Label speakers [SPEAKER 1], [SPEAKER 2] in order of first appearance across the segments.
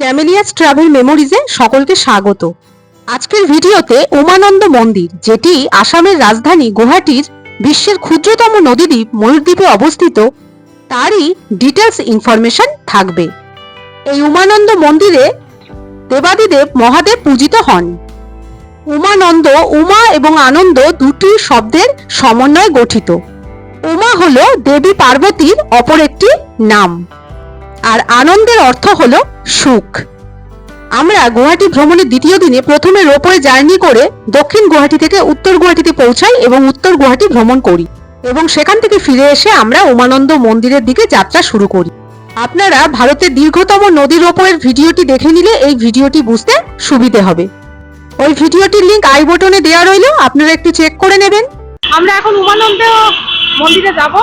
[SPEAKER 1] ক্যামেলিয়াস travel মেমোরিজে সকলকে স্বাগত। আজকের ভিডিওতে উমানন্দ মন্দির, যেটি আসামের রাজধানী গুয়াহাটির বিশ্বের ক্ষুদ্রতম নদীদ্বীপ ময়ূরদ্বীপে অবস্থিত, তারই ডিটেলস ইনফরমেশন থাকবে। এই উমানন্দ মন্দিরে দেবাদিদেব মহাদেব পূজিত হন। উমানন্দ, উমা এবং আনন্দ দুটি শব্দের সমন্বয়ে গঠিত। উমা হল দেবী পার্বতীর অপর একটি নাম। আর আনন্দের অর্থ হলো সুখ। আমরা গুয়াহাটি ভ্রমণের দ্বিতীয় দিনে প্রথমে রোপওয়ে জার্নি করে দক্ষিণ গুয়াহাটি থেকে উত্তর গুয়াহাটিতে পৌঁছাই এবং উত্তর গুয়াহাটি ভ্রমণ করি এবং সেখান থেকে ফিরে এসে আমরা উমানন্দ মন্দিরের দিকে যাত্রা শুরু করি। আপনারা ভারতের দীর্ঘতম নদী রোপওয়ের ভিডিওটি দেখে নিলে এই ভিডিওটি বুঝতে সুবিধে হবে। ওই ভিডিওটির লিংক আই বটনে দেওয়া রইল, আপনারা একটু চেক করে নেবেন।
[SPEAKER 2] আমরা এখন উমানন্দ মন্দিরে যাব।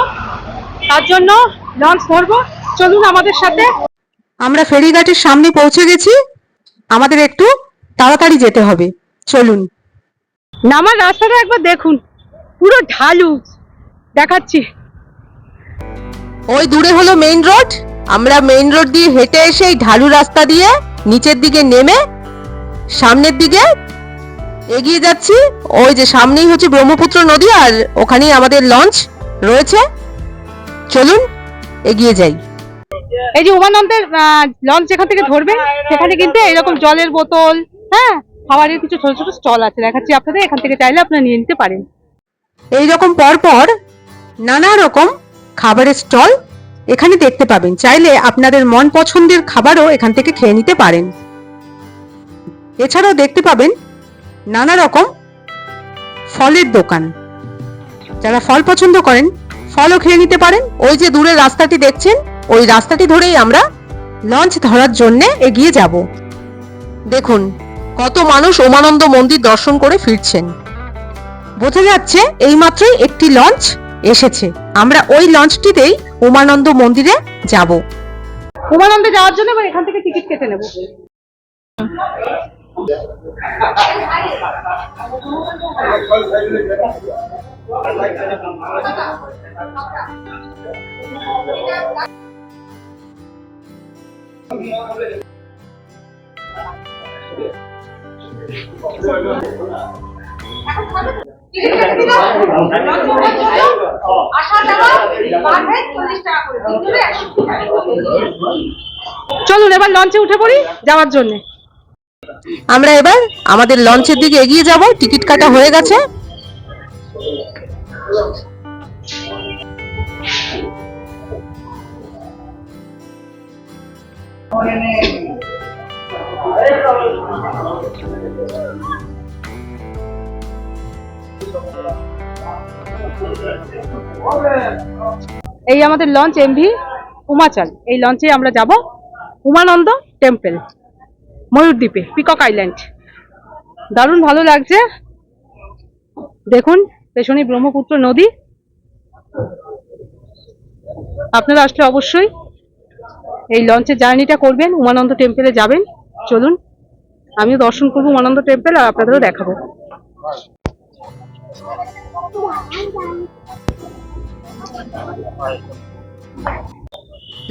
[SPEAKER 2] তার জন্য লঞ্চ ধরবো চলুন আমাদের সাথে।
[SPEAKER 1] আমরা ফেরিঘাটের সামনে পৌঁছে গেছি। আমাদের একটু তাড়াতাড়ি যেতে হবে। চলুন।
[SPEAKER 2] নামার রাস্তাটা একবার দেখুন। পুরো ঢালু। দেখাচ্ছি।
[SPEAKER 1] ওই দূরে হলো মেইন রোড আমরা মেইন রোড দিয়ে হেঁটে এসে এই ঢালু রাস্তা দিয়ে নিচের দিকে নেমে সামনের দিকে এগিয়ে যাচ্ছি। ওই যে সামনেই হচ্ছে ব্রহ্মপুত্র নদী আর ওখানেই আমাদের লঞ্চ রয়েছে। চলুন এগিয়ে যাই।
[SPEAKER 2] এই যে উমানন্দের লঞ্চ যেখান থেকে ধরবেন সেখানে কিন্তু এরকম জলের বোতল হ্যাঁ? খাবারের কিছু ছোট ছোট স্টল আছে, দেখাচ্ছি আপনাদের, এখান থেকে চাইলে আপনারা নিয়ে নিতে পারেন।
[SPEAKER 1] এই রকম পরপর নানা রকম খাবারের স্টল এখানে দেখতে পাবেন। চাইলে আপনাদের মন পছন্দের খাবারও এখান থেকে খেয়ে নিতে পারেন। এছাড়াও দেখতে পাবেন নানা রকম ফলের দোকান। যারা ফল পছন্দ করেন, ফলও খেয়ে নিতে পারেন। ওই যে দূরের রাস্তাটি দেখছেন ওই রাস্তাটি ধরেই আমরা লঞ্চ ধরার জন্য এগিয়ে যাব। দেখুন, কত মানুষ ওমানন্দ মন্দির দর্শন করে ফিরছেন। বোঝা যাচ্ছে এইমাত্রই একটি লঞ্চ এসেছে। আমরা ওই লঞ্চটিতেই উমানন্দ মন্দিরে যাব।
[SPEAKER 2] উমানন্দে যাওয়ার জন্য এবার এখান থেকে টিকিট কেটে নেব। চলুন, এবার লঞ্চে উঠে পড়ি যাওয়ার জন্য।
[SPEAKER 1] আমরা এবার আমাদের লঞ্চের দিকে এগিয়ে যাব। টিকিট কাটা হয়ে গেছে।
[SPEAKER 2] এই আমাদের লঞ্চ এমভি উমাচল। এই লঞ্চে আমরা যাব উমানন্দ টেম্পল ময়ূরদ্বীপে পিকক আইল্যান্ড দারুণ ভালো লাগছে। দেখুন, পেছনে ব্রহ্মপুত্র নদী। আপনারা আসলে অবশ্যই এই লঞ্চের জার্নিটা করবেন উমানন্দ টেম্পেলে যাবেন। চলুন আমিও দর্শন করব উমানন্দ টেম্পেল আর আপনাদেরও দেখাবো।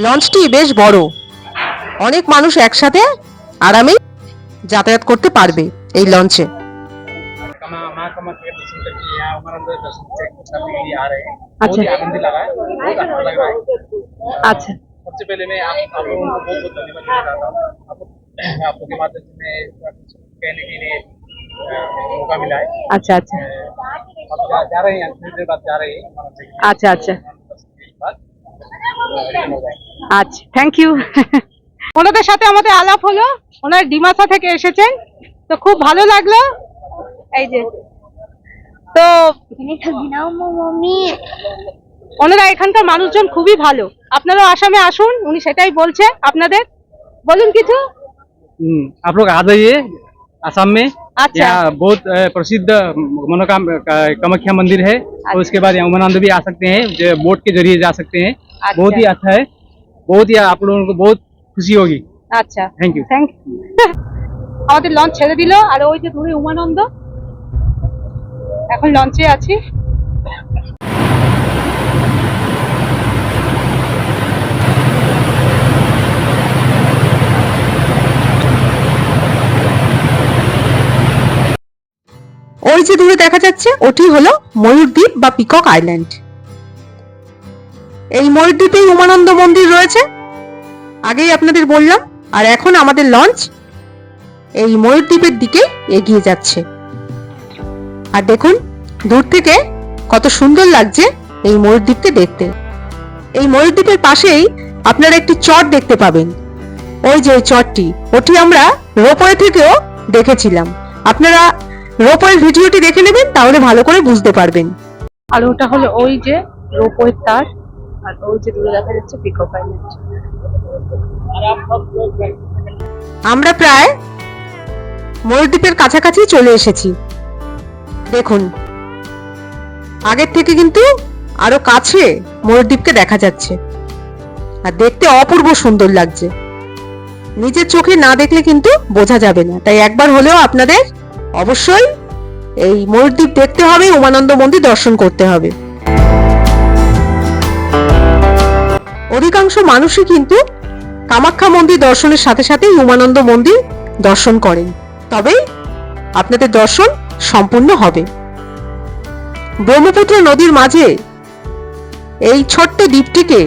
[SPEAKER 1] লঞ্চটি বেশ বড়। অনেক মানুষ একসাথে আরামে যাতায়াত করতে পারবে এই লঞ্চে
[SPEAKER 3] আচ্ছা।
[SPEAKER 2] আচ্ছা।
[SPEAKER 3] सबसे पहले मैं आप, आप लोगों को बहुत बहुत धन्यवाद देना चाहता हूँ आप आप लोगों के माध्यम से मैं कुछ कहने के लिए अ, मौका मिला है
[SPEAKER 2] আচ্ছা আচ্ছা
[SPEAKER 3] अ, आप जा, जा रहे हैं थोड़ी देर बाद जा रहे हैं उमानंद के लिए।
[SPEAKER 2] আচ্ছা আচ্ছা
[SPEAKER 3] उमानंद दर्शन के बाद अ, return हो जाएंगे
[SPEAKER 2] আচ্ছা থ্যাংক ইউ ওনাদের সাথে আমাদের আলাপ হলো ওনার ডিমাসা থেকে এসেছেন তো খুব ভালো লাগলো এই যে তো ওনারা এখানকার মানুষজন খুবই ভালো আপনারাও আসামে আসুন উনি সেটাই বলছে আপনাদের বলুন কিছু
[SPEAKER 3] हम्म, आप लोग आ जाइए आसाम में
[SPEAKER 2] अच्छा।
[SPEAKER 3] यहाँ बहुत अ, प्रसिद्ध मनोकाम का- कामाख्या मंदिर है और उसके बाद यहाँ उमानंद भी आ सकते हैं जो बोट के जरिए जा सकते हैं बहुत ही अच्छा है बहुत ही आप लोगों को बहुत खुशी होगी
[SPEAKER 2] আচ্ছা
[SPEAKER 3] थैंक यू
[SPEAKER 2] থ্যাংক আমাদের লঞ্চ ছেড়ে দিল আর ওই যে দূরে উমানন্দ এখন লঞ্চে আছি
[SPEAKER 1] ওই যে দূরে দেখা যাচ্ছে, ওটি হলো ময়ূরদ্বীপ বা পিকক আইল্যান্ড। এই ময়ূরদ্বীপেই উমানন্দ মন্দির রয়েছে। আগেই আপনাদের বললাম, আর এখন আমাদের লঞ্চ এই ময়ূরদ্বীপের দিকে এগিয়ে যাচ্ছে। আর দেখুন, দূর থেকে কত সুন্দর লাগছে এই ময়ূরদ্বীপকে দেখতে। এই ময়ূরদ্বীপের পাশেই আপনারা একটি চট দেখতে পাবেন। ওই যে চটটি ওটি আমরা রোপওয়ে থেকেও দেখেছিলাম। আপনারা রোপওয়ের ভিডিওটি দেখে নেবেন তাহলে ভালো করে বুঝতে পারবেন।
[SPEAKER 2] আর ওটা হলো ওই যে রোপওয়ের তার আর ওই যে দূরে দেখা যাচ্ছে
[SPEAKER 1] আমরা প্রায় ময়ূরদ্বীপের কাছাকাছি চলে এসেছি। দেখুন আগের থেকে কিন্তু আরও কাছে ময়ূরদ্বীপকে দেখা যাচ্ছে। আর দেখতে অপূর্ব সুন্দর লাগছে। নিজের চোখে না দেখলে কিন্তু বোঝা যাবে না। তাই একবার হলেও আপনাদের অবশ্যই এই ময়ূরদ্বীপ দেখতে হবে, উমানন্দ মন্দির দর্শন করতে হবে। অধিকাংশ মানুষই কিন্তু কামাখ্যা মন্দির দর্শনের সাথে সাথে উমানন্দ মন্দির দর্শন করেন। তবে আপনাদের দর্শন সম্পূর্ণ হবে। ব্রহ্মপুত্র নদীর মাঝে এই ছোট্ট দ্বীপটিকে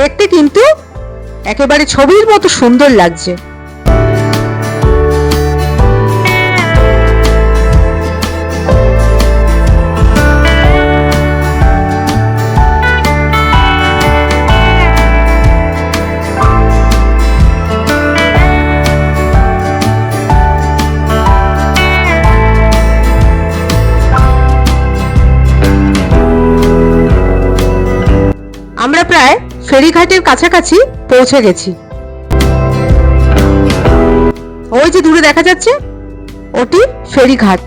[SPEAKER 1] দেখতে কিন্তু একেবারে ছবির মতো সুন্দর লাগছে। প্রায় ফেরিঘাটের কাছাকাছি পৌঁছে গেছি। ওই যে দূরে দেখা যাচ্ছে ওটি ফেরিঘাট।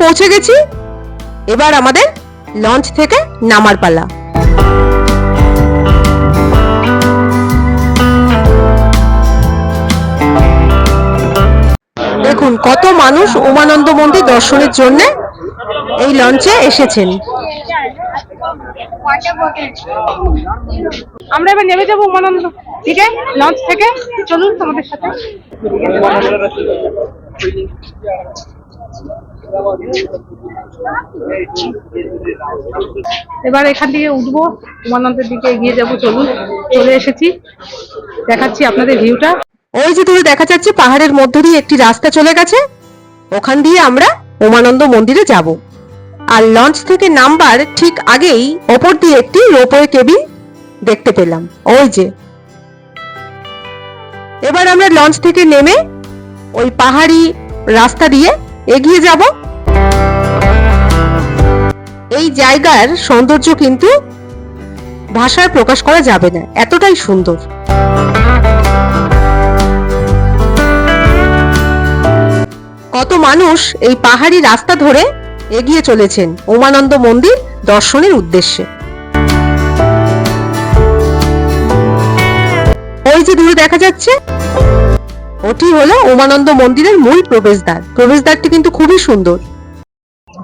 [SPEAKER 1] পৌঁছে গেছি। এবার আমাদের লঞ্চ থেকে নামার পালা। দেখুন, কত মানুষ উমানন্দ মন্দির দর্শনের জন্য এই লঞ্চে এসেছেন।
[SPEAKER 2] আমরা এবার নেমে যাব উমানন্দ দিকে, লঞ্চ থেকে। চলুন তোমাদের সাথে। এবার এখান থেকে উঠবো উমানন্দের দিকে এগিয়ে যাব, চলুন, চলে এসেছি। দেখাচ্ছি আপনাদের ভিউটা
[SPEAKER 1] ওই যে দূরে দেখা যাচ্ছে, পাহাড়ের মধ্য দিয়ে একটি রাস্তা চলে গেছে। ওখান দিয়ে আমরা উমানন্দ মন্দিরে যাব। আর লঞ্চ থেকে নাম্বার ঠিক আগেই ওপর দিয়ে একটি রোপওয়ে কেবিন দেখতে পেলাম। ওই যে। এবার আমরা লঞ্চ থেকে নেমে ওই পাহাড়ি রাস্তা দিয়ে এগিয়ে যাব। এই জায়গার সৌন্দর্য কিন্তু ভাষায় প্রকাশ করা যাবে না, এতটাই সুন্দর। কত মানুষ এই পাহাড়ি রাস্তা ধরে এগিয়ে চলেছেন উমানন্দ মন্দির দর্শনের উদ্দেশ্যে। ওই যে দূরে দেখা যাচ্ছে, ওটি হলো উমানন্দ মন্দিরের মূল প্রবেশদ্বার। প্রবেশদ্বারটি কিন্তু খুবই সুন্দর।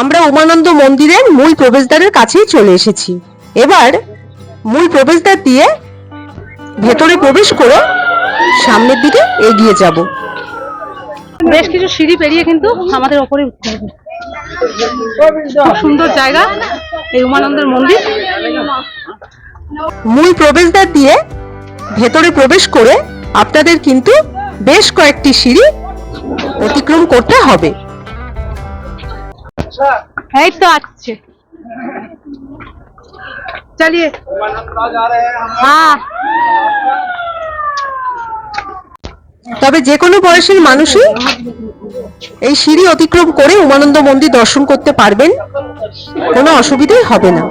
[SPEAKER 2] আমরা উমানন্দ
[SPEAKER 1] মন্দিরের মূল প্রবেশদ্বারের কাছেই চলে এসেছি। এবার মূল প্রবেশদ্বার দিয়ে ভেতরে প্রবেশ করে সামনের দিকে এগিয়ে যাব।
[SPEAKER 2] বেশ কিছু সিঁড়ি পেরিয়ে কিন্তু আমাদের ওপরে উঠতে হবে। খুব সুন্দর জায়গা এই উমানন্দের মন্দির।
[SPEAKER 1] মূল প্রবেশদ্বার দিয়ে ভেতরে প্রবেশ করে আপনাদের কিন্তু বেশ কয়েকটি সিঁড়ি অতিক্রম করতে হবে।
[SPEAKER 2] এই তো আসছে। চালিয়ে। হ্যাঁ।
[SPEAKER 1] তবে যে কোনো বয়সের মানুষই এই সিঁড়ি অতিক্রম করে উমানন্দ মন্দির দর্শন করতে পারবেন। কোনো অসুবিধাই হবে না।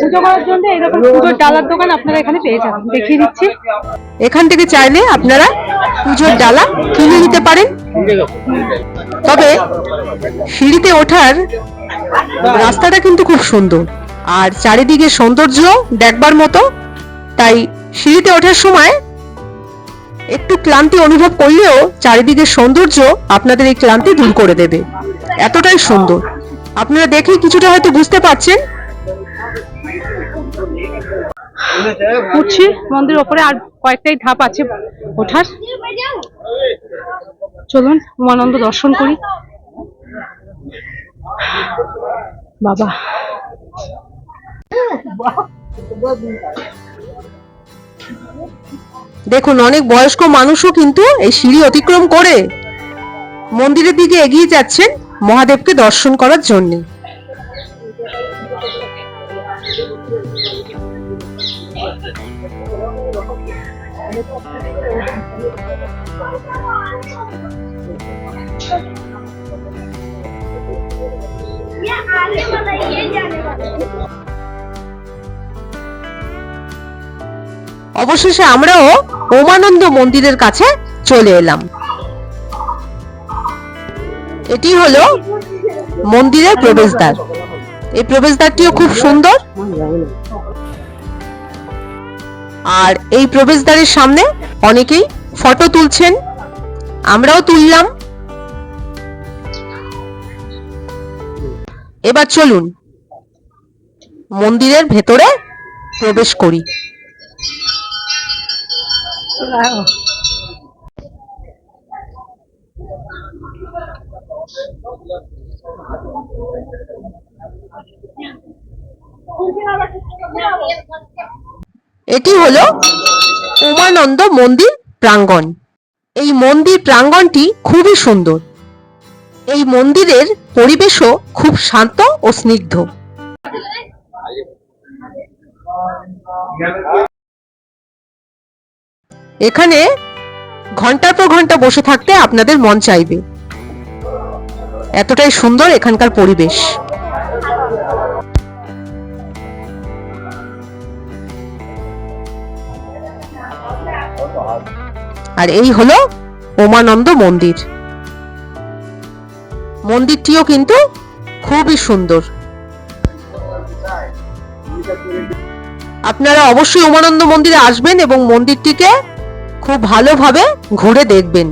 [SPEAKER 2] পুজো করার জন্য এরকম পুজোর ডালার দোকান আপনারা এখানে পেয়ে যাবেন। দেখিয়ে দিচ্ছি।
[SPEAKER 1] এখান থেকে চাইলে আপনারা পুজোর ডালা কিনে নিতে পারেন। তবে সিঁড়িতে ওঠার রাস্তাটা কিন্তু খুব সুন্দর। আর চারিদিকে সৌন্দর্য দেখবার মতো। তাই সিঁড়িতে ওঠার সময় একটু ক্লান্তি অনুভব করলেও চারিদিকের সৌন্দর্য আপনাদের এই ক্লান্তি দূর করে দেবে। এতটাই সুন্দর। আপনারা দেখে কিছুটা হয়তো বুঝতে পারছেন।
[SPEAKER 2] উঠছি, মন্দিরের ওপরে আর কয়েকটাই ধাপ আছে ওঠার। চলুন, উমানন্দ দর্শন করি। বাবা।
[SPEAKER 1] দেখুন অনেক বয়স্ক মানুষও কিন্তু এই সিঁড়ি অতিক্রম করে মন্দিরের দিকে এগিয়ে যাচ্ছেন মহাদেবকে দর্শন করার জন্য
[SPEAKER 4] ये आने वाला ये जाने वाला
[SPEAKER 1] অবশেষে আমরাও ওমানন্দ মন্দিরের কাছে চলে এলাম। এটি হলো মন্দিরের প্রবেশদ্বার। এই প্রবেশদ্বারটিও খুব সুন্দর। আর এই প্রবেশদ্বারের সামনে অনেকেই ফটো তুলছেন। আমরাও তুললাম। এবার চলুন মন্দিরের ভেতরে প্রবেশ করি। এটি হলো উমানন্দ মন্দির প্রাঙ্গণ। এই মন্দির প্রাঙ্গণটি খুবই সুন্দর। এই মন্দিরের পরিবেশও খুব শান্ত ও স্নিগ্ধ। এখানে ঘণ্টার পর ঘণ্টা বসে থাকতে আপনাদের মন চাইবে। এতটাই সুন্দর এখানকার পরিবেশ। আর এই হলো ওমানন্দ মন্দির। মন্দিরটিও কিন্তু খুবই সুন্দর। আপনারা অবশ্যই উমানন্দ মন্দিরে আসবেন এবং মন্দিরটিকে খুব ভালোভাবে ঘুরে দেখবেন।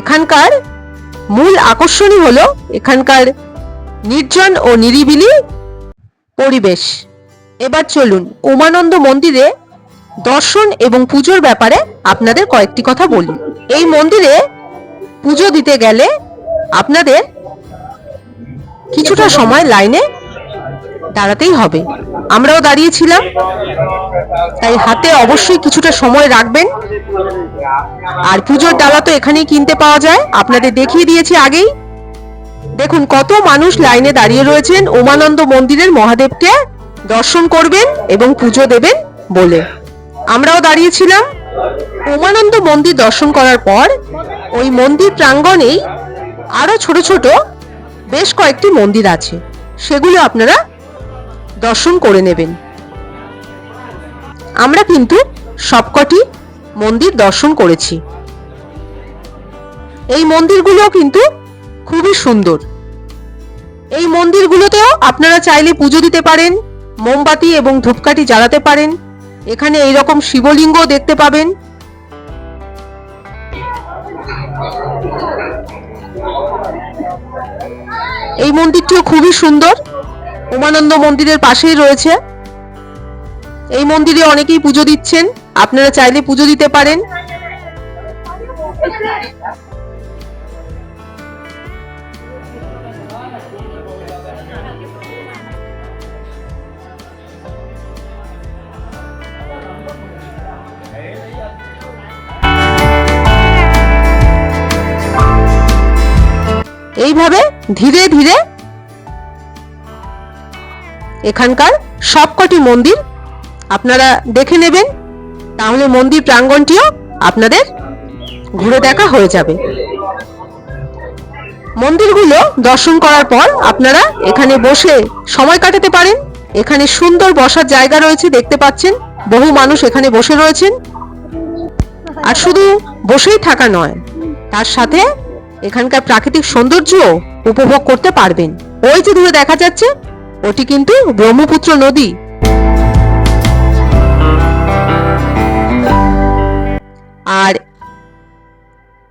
[SPEAKER 1] এখানকার মূল আকর্ষণই হলো এখানকার নির্জন ও নিরিবিলি পরিবেশ। এবার চলুন উমানন্দ মন্দিরে দর্শন এবং পুজোর ব্যাপারে আপনাদের কয়েকটি কথা বলি। এই মন্দিরে পুজো দিতে গেলে আপনাদের কিছুটা সময় লাইনে দাঁড়াতেই হবে। আমরাও দাঁড়িয়েছিলাম। তাই হাতে অবশ্যই কিছুটা সময় রাখবেন। আর পুজোর ডালা তো এখানেই কিনতে পাওয়া যায়। আপনাদের দেখিয়ে দিয়েছি আগেই। দেখুন, কত মানুষ লাইনে দাঁড়িয়ে রয়েছেন। উমানন্দ মন্দিরের মহাদেবকে দর্শন করবেন এবং পুজো দেবেন বলে। আমরাও দাঁড়িয়েছিলাম। উমানন্দ মন্দির দর্শন করার পর ওই মন্দির প্রাঙ্গণেই আরও ছোট ছোট বেশ কয়েকটি মন্দির আছে। সেগুলো আপনারা দর্শন করে নেবেন। আমরা কিন্তু সবকটি মন্দির দর্শন করেছি। এই মন্দিরগুলো কিন্তু খুবই সুন্দর। এই মন্দিরগুলোতেও আপনারা চাইলে পুজো দিতে পারেন, মোমবাতি এবং ধূপকাঠি জ্বালাতে পারেন। এখানে এই রকম শিবলিঙ্গ দেখতে পাবেন। এই মন্দিরটিও খুবই সুন্দর। উমানন্দ মন্দিরের পাশেই রয়েছে। এই মন্দিরে অনেকেই পুজো দিচ্ছেন। আপনারা চাইলে পুজো দিতে পারেন। এইভাবে ধীরে ধীরে এখানকার সবকটি মন্দির আপনারা দেখে নেবেন। তাহলে মন্দির প্রাঙ্গণটিও আপনাদের ঘুরে দেখা হয়ে যাবে। মন্দিরগুলো দর্শন করার পর আপনারা এখানে বসে সময় কাটাতে পারেন। এখানে সুন্দর বসার জায়গা রয়েছে, দেখতে পাচ্ছেন। বহু মানুষ এখানে বসে রয়েছেন। আর শুধু বসেই থাকা নয়, তার সাথে এখানকার প্রাকৃতিক সৌন্দর্য উপভোগ করতে পারবেন। ওই যে দূরে দেখা যাচ্ছে ওটি কিন্তু ব্রহ্মপুত্র নদী। আর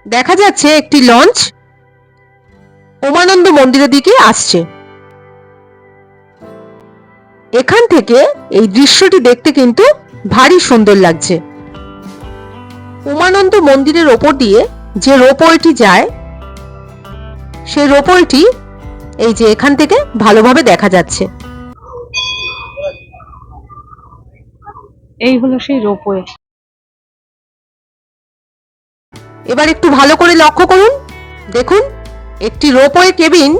[SPEAKER 1] দেখা যাচ্ছে একটি লঞ্চ উমানন্দ মন্দিরের দিকে আসছে। এখান থেকে এই দৃশ্যটি দেখতে কিন্তু ভারী সুন্দর লাগছে। উমানন্দ মন্দিরের ওপর দিয়ে যে রোপওয়েটি যায়, সেই রোপওয়েটি এই যে এখান থেকে ভালোভাবে দেখা যাচ্ছে।
[SPEAKER 2] এই হলো সেই রোপওয়ে।
[SPEAKER 1] এবার একটু ভালো করে লক্ষ্য করুন। দেখুন একটি রোপওয়ে কেবিন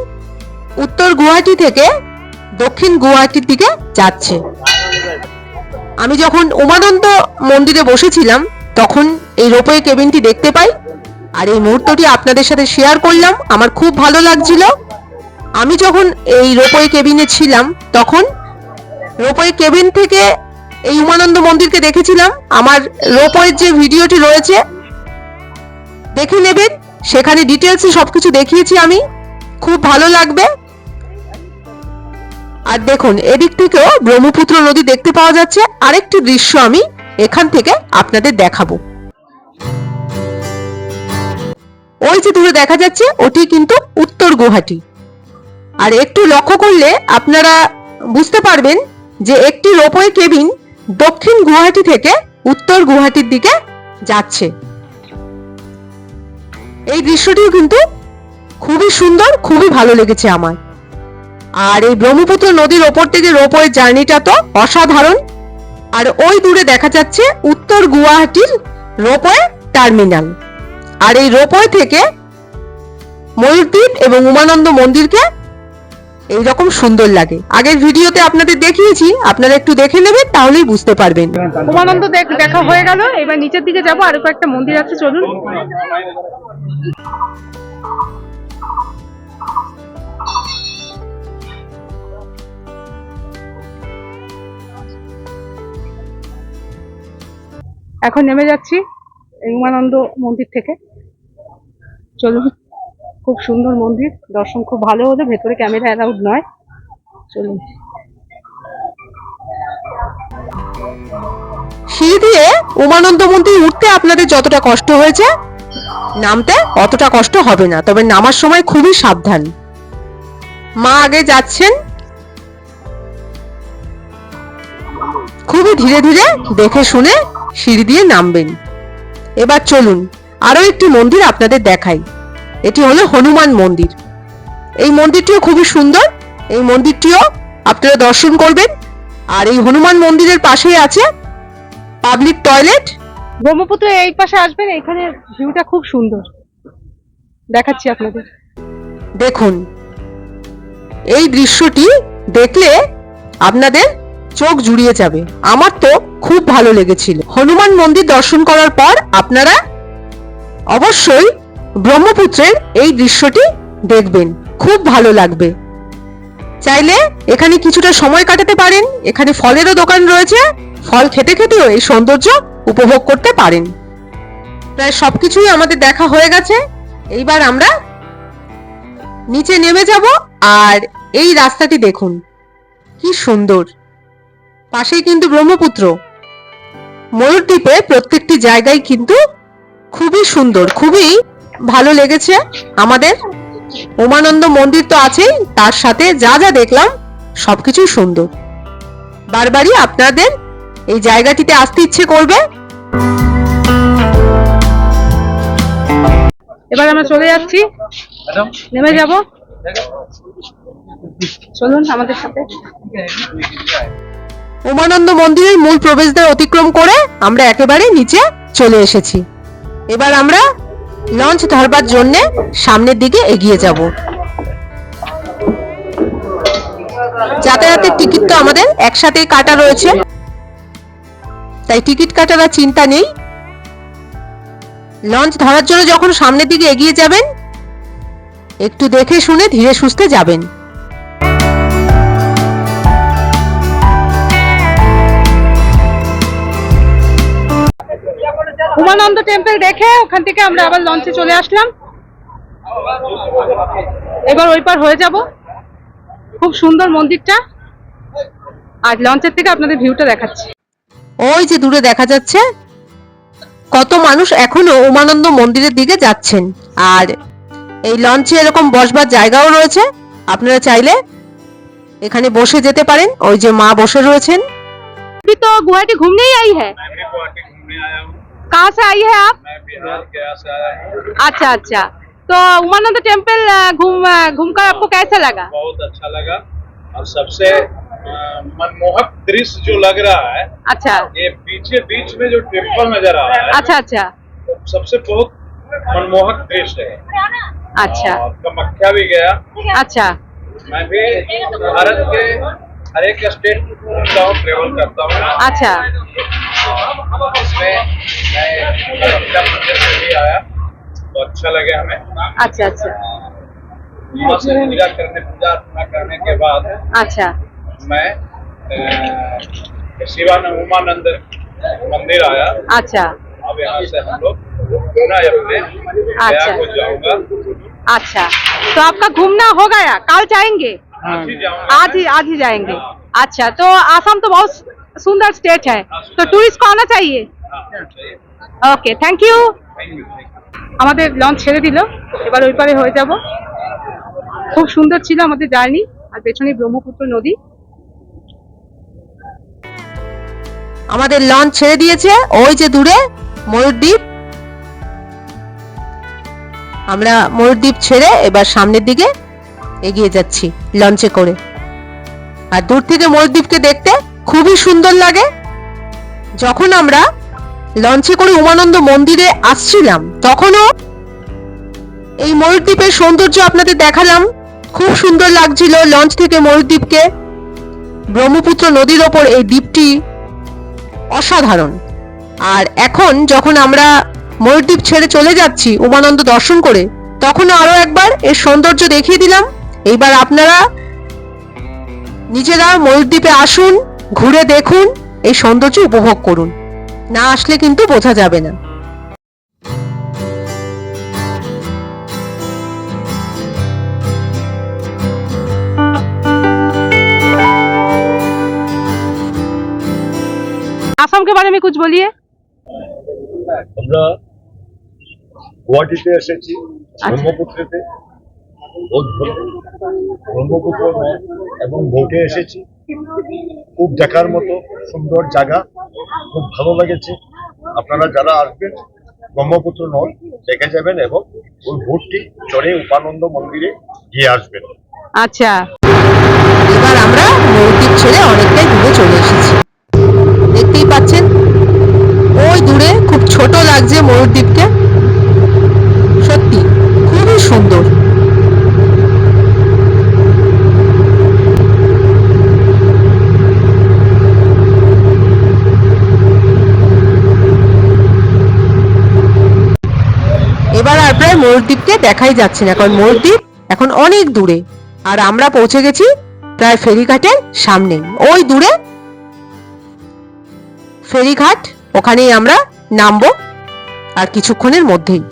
[SPEAKER 1] উত্তর গুয়াহাটি থেকে দক্ষিণ গুয়াহাটির দিকে যাচ্ছে। আমি যখন উমানন্দ মন্দিরে বসেছিলাম তখন এই রোপওয়ে কেবিনটি দেখতে পাই। আর এই মুহূর্তটি আপনাদের সাথে শেয়ার করলাম। আমার খুব ভালো লাগছিল। আমি যখন এই রোপওয়ে কেবিনে ছিলাম, তখন রোপওয়ে কেবিন থেকে এই উমানন্দ মন্দিরকে দেখেছিলাম। আমার রোপওয়ের যে ভিডিওটি রয়েছে, দেখে নেবেন। সেখানে ডিটেলসে সবকিছু দেখিয়েছি আমি। খুব ভালো লাগবে। আর দেখুন, এদিক থেকেও ব্রহ্মপুত্র নদী দেখতে পাওয়া যাচ্ছে। আরেকটি দৃশ্য আমি এখান থেকে আপনাদের দেখাবো। ওই যে দূরে দেখা যাচ্ছে, ওটি কিন্তু উত্তর গুয়াহাটি। আর একটু লক্ষ্য করলে আপনারা বুঝতে পারবেন যে একটি রোপওয়ে কেবিন দক্ষিণ গুয়াহাটি থেকে উত্তর গুয়াহাটির দিকে যাচ্ছে। এই দৃশ্যটিও কিন্তু খুবই সুন্দর, খুবই ভালো লেগেছে আমার। আর এই ব্রহ্মপুত্র নদীর ওপর থেকে রোপওয়ে জার্নিটা তো অসাধারণ। আর ওই দূরে দেখা যাচ্ছে উত্তর গুয়াহাটির রোপওয়ে টার্মিনাল। আর এই রোপওয়ে থেকে ময়ূরদ্বীপ এবং উমানন্দ মন্দিরকে এই রকম সুন্দর লাগে। আগের ভিডিওতে আপনাদের দেখিয়েছি, আপনারা একটু দেখে নেবেন, তাহলেই বুঝতে পারবেন।
[SPEAKER 2] উমানন্দ দেখ- হয়ে গেল, এবার নিচের দিকে যাব, আরও কয়েকটা মন্দির আছে, চলুন। এখন নেমে যাচ্ছি উমানন্দ মন্দির থেকে। চলুন। খুব সুন্দর মন্দির। দর্শন খুব ভালো হলো ভেতরে ক্যামেরা অ্যালাউড নয়। চলুন।
[SPEAKER 1] সিঁড়ি দিয়ে উমানন্দ মন্দির উঠতে আপনাদের যতটা কষ্ট হয়েছে, নামতে অতটা কষ্ট হবে না, তবে নামার সময় খুবই সাবধান। মা আগে যাচ্ছেন। খুবই ধীরে ধীরে দেখে শুনে সিঁড়ি দিয়ে নামবেন। এবার চলুন আরও একটি মন্দির আপনাদের দেখাই। এটি হলো হনুমান মন্দির। এই মন্দিরটিও খুবই সুন্দর। এই মন্দিরটিও আপনারা দর্শন করবেন। আর এই হনুমান মন্দিরের পাশেই আছে পাবলিক টয়লেট
[SPEAKER 2] ব্রহ্মপুত্র এই পাশে আসবেন এখানে ভিউটা খুব সুন্দর। দেখাচ্ছি আপনাদের।
[SPEAKER 1] দেখুন এই দৃশ্যটি দেখলে আপনাদের চোখ জুড়িয়ে যাবে। আমার তো খুব ভালো লেগেছিল। হনুমান মন্দির দর্শন করার পর আপনারা অবশ্যই ব্রহ্মপুত্রের এই দৃশ্যটি দেখবেন। খুব ভালো লাগবে। চাইলে এখানে কিছুটা সময় কাটাতে পারেন। এখানে ফলেরও দোকান রয়েছে। ফল খেতে খেতেও এই সৌন্দর্য উপভোগ করতে পারেন। প্রায় সবকিছুই আমাদের দেখা হয়ে গেছে। এইবার আমরা নিচে নেমে যাব আর এই রাস্তাটি দেখুন। কি সুন্দর। পাশেই কিন্তু ব্রহ্মপুত্র। ময়ূরদ্বীপে প্রত্যেকটি জায়গায় কিন্তু খুবই সুন্দর, খুবই ভালো লেগেছে আমাদের। উমানন্দ মন্দির তো আছে তার সাথে যা যা দেখলাম সবকিছু সুন্দর। বারবারই আপনাদের এই জায়গাটিতে আসতে ইচ্ছে করবে।
[SPEAKER 2] এবার আমরা চলে যাচ্ছি। নেমে যাব। চলুন আমাদের সাথে।
[SPEAKER 1] উমানন্দ মন্দিরের মূল প্রবেশদ্বার অতিক্রম করে আমরা একেবারে নিচে চলে এসেছি। এবার আমরা লঞ্চ ধরবার জন্য সামনের দিকে এগিয়ে যাব। যাতায়াতের টিকিট তো আমাদের একসাথেই কাটা রয়েছে। তাই টিকিট কাটার আর চিন্তা নেই। লঞ্চ ধরার জন্য যখন সামনের দিকে এগিয়ে যাবেন, একটু দেখে শুনে ধীরে সুস্থে যাবেন।
[SPEAKER 2] উমানন্দ টেম্পল দেখে ওখান থেকে আমরা আবার লঞ্চে চলে আসলাম। এবার ওই পার হয়ে যাব। খুব সুন্দর মন্দিরটা। আর লঞ্চের থেকে আপনাদের ভিউটা দেখাচ্ছি।
[SPEAKER 1] ওই যে দূরে দেখা যাচ্ছে কত মানুষ এখনও উমানন্দ মন্দিরের দিকে যাচ্ছেন। আর এই লঞ্চে এরকম বসবার জায়গাও রয়েছে। আপনারা চাইলে এখানে বসে যেতে পারেন। ওই যে মা বসে রয়েছেন।
[SPEAKER 2] তো গুয়াহাটি ঘুমনেই আই হ্যাঁ है
[SPEAKER 5] हूँ
[SPEAKER 2] कहाँ से आई है आप?
[SPEAKER 5] मैं बिहार गया से आया हूँ।
[SPEAKER 2] अच्छा अच्छा। तो उमानंद टेंपल घूम घूमकर आपको कैसा लगा?
[SPEAKER 5] बहुत अच्छा लगा। और सबसे मनमोहक दृश्य जो लग रहा है
[SPEAKER 2] अच्छा।
[SPEAKER 5] ये पीछे बीच में जो टेंपल नज़र आ रहा है
[SPEAKER 2] अच्छा अच्छा।
[SPEAKER 5] तो सबसे बहुत मनमोहक दृश्य है।
[SPEAKER 2] अच्छा।
[SPEAKER 5] कामाख्या भी गया।
[SPEAKER 2] अच्छा।
[SPEAKER 5] मैं भी भारत के हर एक स्टेट हूँ ट्रेवल करता हूँ।
[SPEAKER 2] अच्छा।
[SPEAKER 5] इसमें मैं आया तो अच्छा लगे हमें
[SPEAKER 2] अच्छा। अच्छा।
[SPEAKER 5] वहाँ से पूजा करने पूजा अर्चना करने के बाद
[SPEAKER 2] अच्छा।
[SPEAKER 5] मैं शिवानंद उमानंद मंदिर आया
[SPEAKER 2] अच्छा।
[SPEAKER 5] अब यहाँ से हम लोग पुनः अपने
[SPEAKER 2] अच्छा।
[SPEAKER 5] को जाऊँगा
[SPEAKER 2] अच्छा तो आपका घूमना हो गया कल जाएँगे?
[SPEAKER 5] ही।
[SPEAKER 2] आज ही आज ही जाएँगे। अच्छा तो आसाम तो बहुत सुंदर स्टेट है तो टूरिस्ट को आना चाहिए okay thank you
[SPEAKER 5] thank you thank you
[SPEAKER 2] আমাদের লঞ্চ ছেড়ে দিল এবার ওই পারে হয়ে যাব খুব সুন্দর ছিল আমাদের জার্নি আর পেছনে ব্রহ্মপুত্র নদী
[SPEAKER 1] আমাদের লঞ্চ ছেড়ে দিয়েছে ওই যে দূরে ময়ূরদ্বীপ আমরা ময়ূরদ্বীপ ছেড়ে এবার সামনের দিকে এগিয়ে যাচ্ছি লঞ্চে করে আর দূর থেকে ময়ূরদ্বীপকে দেখতে খুবই সুন্দর লাগে। যখন আমরা লঞ্চে করে উমানন্দ মন্দিরে আসছিলাম, তখনও এই ময়ূরদ্বীপের সৌন্দর্য আপনাদের দেখালাম। খুব সুন্দর লাগছিল লঞ্চ থেকে ময়ূরদ্বীপকে। ব্রহ্মপুত্র নদীর ওপর এই দ্বীপটি অসাধারণ। আর এখন যখন আমরা ময়ূরদ্বীপ ছেড়ে চলে যাচ্ছি, উমানন্দ দর্শন করে তখন আরও একবার এর সৌন্দর্য দেখিয়ে দিলাম। এইবার আপনারা নিজেরা ময়ূরদ্বীপে আসুন। ঘুরে দেখুন এই সৌন্দর্য উপভোগ করুন না আসলে কিন্তু বোঝা যাবে না
[SPEAKER 2] आसाम के बारे में कुछ बोलिए
[SPEAKER 6] আমরা গুয়াহাটিতে এসেছি ব্রহ্মপুত্রেতে বোধ ধরে ব্রহ্মপুত্র এবং বোটে এসেছি। খুব দেখার মতো সুন্দর জায়গা, খুব ভালো লেগেছে। আপনারা যারা আসবেন, ব্রহ্মপুত্র নয়, দেখে যাবেন এবং ওই ভোটটি চড়ে উপানন্দ মন্দিরে গিয়ে আসবেন।
[SPEAKER 2] আচ্ছা
[SPEAKER 1] এবার আমরা মৌদ্বীপ ছেড়ে অনেকটাই দূরে চলে এসেছি। দেখতেই পাচ্ছেন, ওই দূরে খুব ছোট লাগছে ময়ূরদ্বীপকে সত্যি, খুবই সুন্দর। আর ময়ূরদ্বীপকে দেখাই যাচ্ছে না, কারণ ময়ূরদ্বীপ এখন অনেক দূরে। আর আমরা পৌঁছে গেছি প্রায় ফেরিঘাটের সামনে। ওই দূরে ফেরিঘাট, ওখানেই আমরা নামবো, আর কিছুক্ষণের মধ্যেই।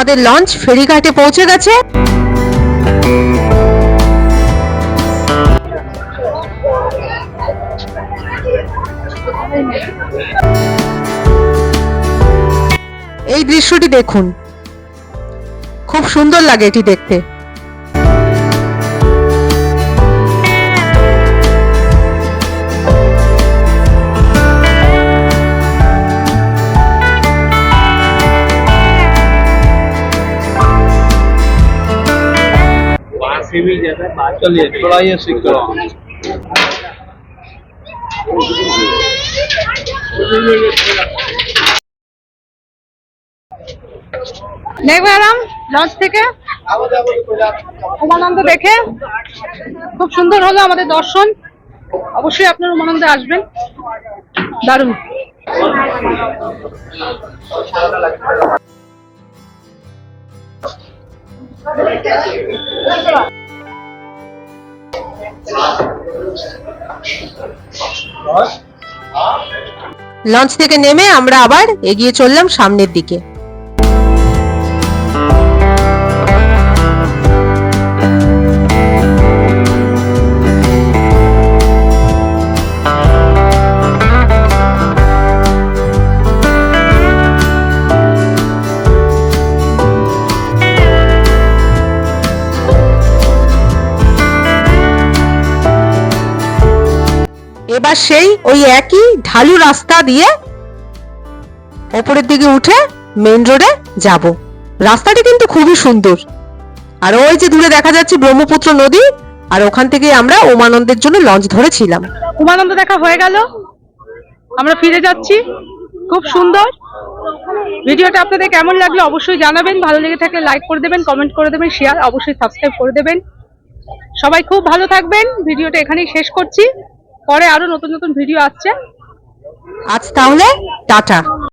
[SPEAKER 1] আমাদের লঞ্চ ফেরিঘাটে পৌঁছে গেছে। এই দৃশ্যটি দেখুন। খুব সুন্দর লাগে এটি দেখতে।
[SPEAKER 3] भी जैसा बात चलिए थोड़ा ये सीख करो
[SPEAKER 2] দেখবে আরাম লঞ্চ থেকে উমানন্দ দেখে খুব সুন্দর হলো আমাদের দর্শন অবশ্যই আপনার উমানন্দে আসবেন দারুণ
[SPEAKER 1] লঞ্চ থেকে নেমে আমরা আবার এগিয়ে চললাম সামনের দিকে। এবার সেই ওই একই ঢালু রাস্তা দিয়ে ওপরের দিকে উঠে মেন রোডে যাব। রাস্তাটি কিন্তু খুবই সুন্দর। আর ওই যে দূরে দেখা যাচ্ছে ব্রহ্মপুত্র নদী, আর ওখান থেকে আমরা ওমানন্দের জন্য লঞ্চ ধরেছিলাম।
[SPEAKER 2] উমানন্দ দেখা হয়ে গেল। আমরা ফিরে যাচ্ছি। খুব সুন্দর। ভিডিওটা আপনাদের কেমন লাগল অবশ্যই জানাবেন। ভালো লেগে থাকলে লাইক করে দেবেন কমেন্ট করে দেবেন শেয়ার অবশ্যই সাবস্ক্রাইব করে দেবেন। সবাই খুব ভালো থাকবেন। ভিডিওটা এখানেই শেষ করছি। পরে আরও নতুন নতুন ভিডিও আসছে।
[SPEAKER 1] আজ তাহলে টাটা।